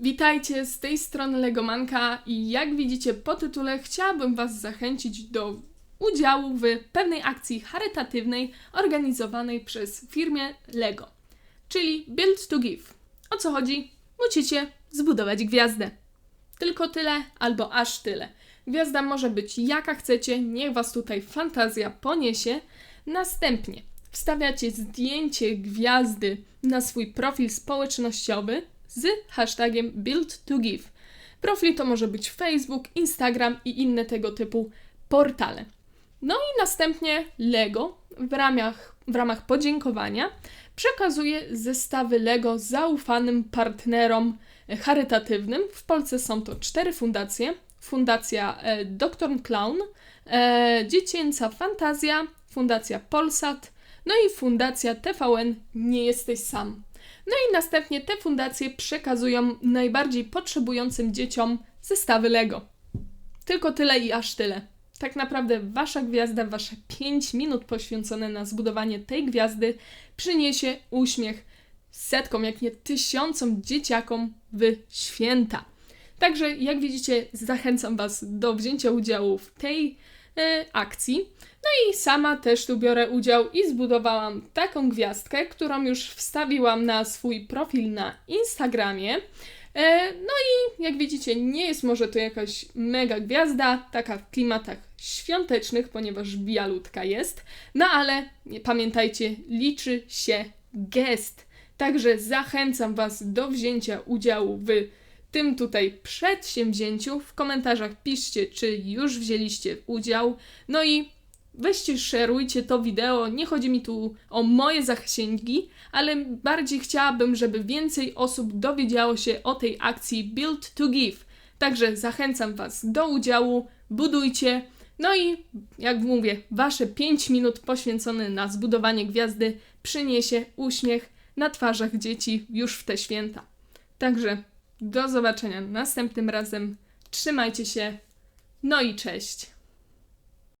Witajcie z tej strony Legomanka i jak widzicie po tytule chciałabym Was zachęcić do udziału w pewnej akcji charytatywnej organizowanej przez firmę Lego, czyli Build to Give. O co chodzi? Musicie zbudować gwiazdę. Tylko tyle albo aż tyle. Gwiazda może być jaka chcecie, niech Was tutaj fantazja poniesie. Następnie wstawiacie zdjęcie gwiazdy na swój profil społecznościowy z hashtagiem BuildToGive. Profil to może być Facebook, Instagram i inne tego typu portale. No i następnie Lego w ramach, w ramach podziękowania przekazuje zestawy Lego zaufanym partnerom charytatywnym. W Polsce są to cztery fundacje. Fundacja e, Dr. Clown, e, Dziecięca Fantazja, Fundacja Polsat, no i Fundacja TVN Nie Jesteś Sam. No i następnie te fundacje przekazują najbardziej potrzebującym dzieciom zestawy Lego. Tylko tyle i aż tyle. Tak naprawdę wasza gwiazda, wasze 5 minut poświęcone na zbudowanie tej gwiazdy przyniesie uśmiech setkom, jak nie tysiącom dzieciakom w święta. Także, jak widzicie, zachęcam Was do wzięcia udziału w tej akcji. No i sama też tu biorę udział i zbudowałam taką gwiazdkę, którą już wstawiłam na swój profil na Instagramie. E, no i jak widzicie, nie jest może to jakaś mega gwiazda, taka w klimatach świątecznych, ponieważ bialutka jest. No ale pamiętajcie, liczy się gest. Także zachęcam Was do wzięcia udziału w tym tutaj przedsięwzięciu. W komentarzach piszcie, czy już wzięliście udział. No i weźcie, szerujcie to wideo. Nie chodzi mi tu o moje zasięgi, ale bardziej chciałabym, żeby więcej osób dowiedziało się o tej akcji Build to Give. Także zachęcam Was do udziału, budujcie. No i jak mówię, Wasze 5 minut poświęcone na zbudowanie gwiazdy przyniesie uśmiech na twarzach dzieci już w te święta. Także do zobaczenia następnym razem. Trzymajcie się. No i cześć.